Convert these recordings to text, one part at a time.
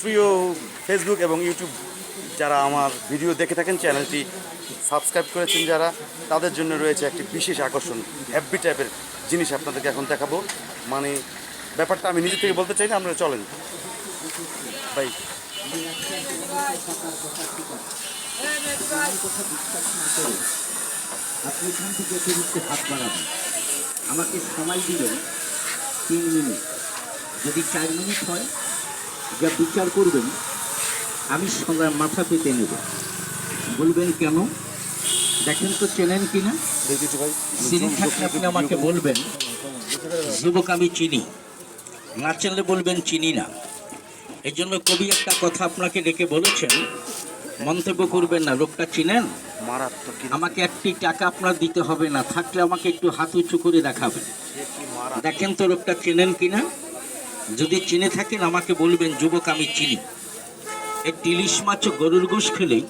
প্রিয় ফেসবুক এবং ইউটিউব যারা আমার ভিডিও দেখে থাকেন, চ্যানেলটি সাবস্ক্রাইব করেছেন যারা, তাদের জন্য রয়েছে একটি বিশেষ আকর্ষণ। হ্যাপি টাইপের জিনিস আপনাদেরকে এখন দেখাবো। মানে ব্যাপারটা আমি নিজে থেকে বলতে চাই না, আপনারা চলেন। ভাই। আপনি এখান থেকে হাত বাড়াবেন। আমাকে সময় দিবেন তিন মিনিট। যদি চার মিনিট হয় যা বিচার করবেন আমি সবার মাথা পেতে নেব। বলবেন কেন? দেখেন তো চেনেন কি না চিনি থাকলে আপনি আমাকে বলবেন। যুবক আমি চিনি। না চিনলে বলবেন চিনি না। এই জন্য কবি একটা কথা আপনাকে ডেকে বলেছেন মন্তব্য করবেন না। লোকটা চিনেন? মারাত্মক আমাকে একটি টাকা আপনার দিতে হবে না। থাকলে আমাকে একটু হাত উঁচু করে দেখাবেন। দেখেন তো লোকটা চেনেন কিনা? যদি চিনে থাকেন, আমাকে বলবেন, যুবক, আমি চিনি। একটি ইলিশ মাছ গরুর গোশ খেলেই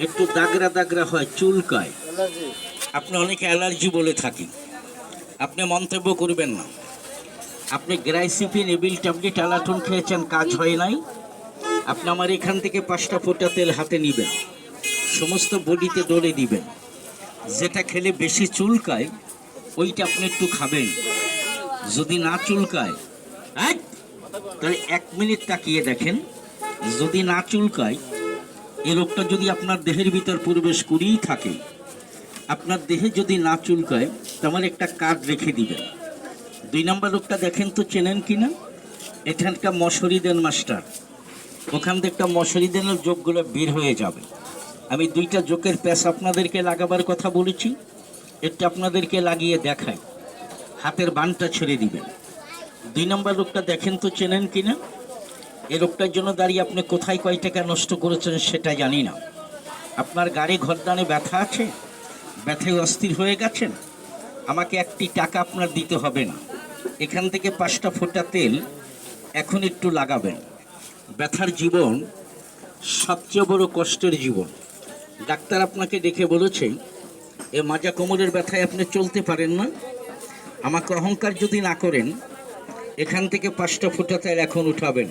একটু দাগরা দাগরা হয়, চুলকায়। আপনি অনেকে অ্যালার্জি বলে থাকি আপনি মন্তব্য করবেন না। আপনি গ্রাইসিপিন, এবিল ট্যাবলেট অ্যালাটন খেয়েছেন, কাজ হয় নাই। আপনি আমার এখান থেকে পাঁচটা ফোঁটা তেল হাতে নেবেন। সমস্ত বডিতে ডলে দিবেন। যেটা খেলে বেশি চুলকায়, ওইটা আপনি একটু খাবেন। যদি না চুলকায় তাহলে এক মিনিট তাকিয়ে দেখেন, যদি না চুলকায় এ রোগটা যদি আপনার দেহের ভিতর প্রবেশ করেই থাকে, আপনার দেহে যদি না চুলকায় তেমন একটা কার্ড রেখে দিবেন। দুই নম্বর রোগটা দেখেন তো চেনেন কিনা এখানকার মশারি দেন মাস্টার। ওখান থেকে একটা মশারি দেনের যোগগুলো বের হয়ে যাবে। আমি দুইটা জোকের প্যাস আপনাদেরকে লাগাবার কথা বলেছি। এটা আপনাদেরকে লাগিয়ে দেখাই। হাতের বানটা ছেড়ে দিবেন। দুই নম্বর রোগটা দেখেন তো, চেনেন কিনা? এই রোগটার জন্য দাঁড়িয়ে আপনি কোথায় কয় টাকা নষ্ট করেছেন সেটা জানি না। আপনার গাড়ি ঘরদানে ব্যথা আছে? ব্যথায় অস্থির হয়ে গেছেন? আমাকে একটি টাকা আপনার দিতে হবে না। এখান থেকে পাঁচটা ফোঁটা তেল এখন একটু লাগাবেন। ব্যথার জীবন সবচেয়ে বড় কষ্টের জীবন। ডাক্তার আপনাকে দেখে বলেছে, এ মাজা কোমরের ব্যথায় আপনি চলতে পারেন না। আমাকে অহংকার যদি না করেন এখান থেকে পাঁচটা ফোঁটা তেল এখন উঠাবেন।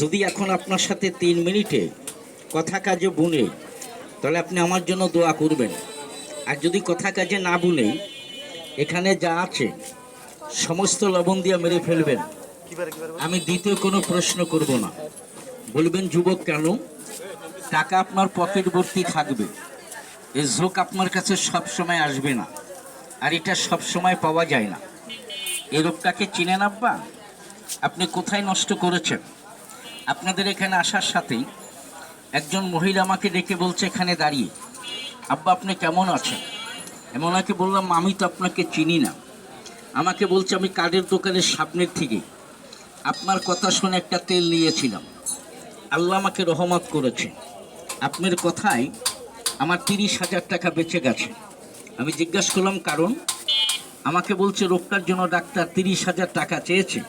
যদি এখন আপনার সাথে তিন মিনিটে কথা কাজে বুনে, তাহলে আপনি আমার জন্য দোয়া করবেন। আর যদি কথা কাজে না বুনে, এখানে যা আছে, সমস্ত লবণ দিয়ে মেরে ফেলবেন। আমি দ্বিতীয় কোনো প্রশ্ন করব না। বলবেন, যুবক, কেন? টাকা আপনার পকেট ভর্তি থাকবে। এই ঝোঁক আপনার কাছে সব সময় আসবে না। আর এটা সব সময় পাওয়া যায় না। এই রোগটাকে চিনেন আব্বা? আপনি কোথায় নষ্ট করেছেন? আপনাদের এখানে আসার সাথেই একজন মহিলা আমাকে ডেকে বলছে, এখানে দাঁড়িয়ে। আব্বা, আপনি কেমন আছেন? এমন ওনাকে বললাম, আমি তো আপনাকে চিনি না। আমাকে বলছে, আমি কার্ডের দোকানের সামনের থেকে আপনার কথা শুনে একটা তেল নিয়েছিলাম। আল্লাহ আমাকে রহমত করেছে। আপনার কথায় আমার তিরিশ হাজার টাকা বেঁচে গেছে। আমি জিজ্ঞাসা করলাম, কারণ? আমাকে বলছে, রোগটার জন্য ডাক্তার তিরিশ হাজার টাকা চেয়েছে।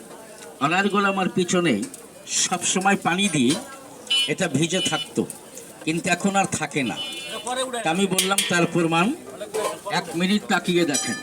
অনারগুলো আমার পিছনে। সবসময় পানি দিয়ে এটা ভিজে থাকতো। কিন্তু এখন আর থাকে না। আমি বললাম, তার প্রমাণ এক মিনিট তাকিয়ে দেখেন।